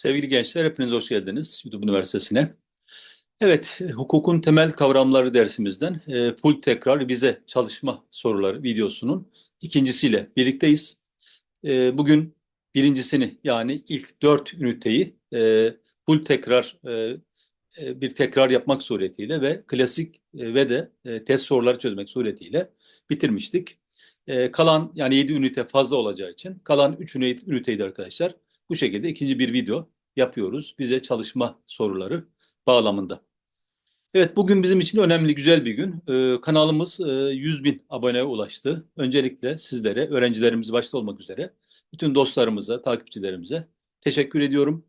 Sevgili gençler, hepiniz hoş geldiniz YouTube Üniversitesi'ne. Evet, hukukun temel kavramları dersimizden e, full tekrar vize çalışma soruları videosunun ikincisiyle birlikteyiz. E, bugün birincisini yani ilk dört üniteyi e, full tekrar bir tekrar yapmak suretiyle ve klasik ve de test soruları çözmek suretiyle bitirmiştik. Kalan yani 7 ünite fazla olacağı için kalan 3 üniteyi de arkadaşlar bu şekilde ikinci bir video yapıyoruz. Bize çalışma soruları bağlamında. Evet bugün bizim için önemli güzel bir gün. Ee, kanalımız e, 100 bin aboneye ulaştı. Öncelikle sizlere, öğrencilerimiz başta olmak üzere bütün dostlarımıza, takipçilerimize teşekkür ediyorum.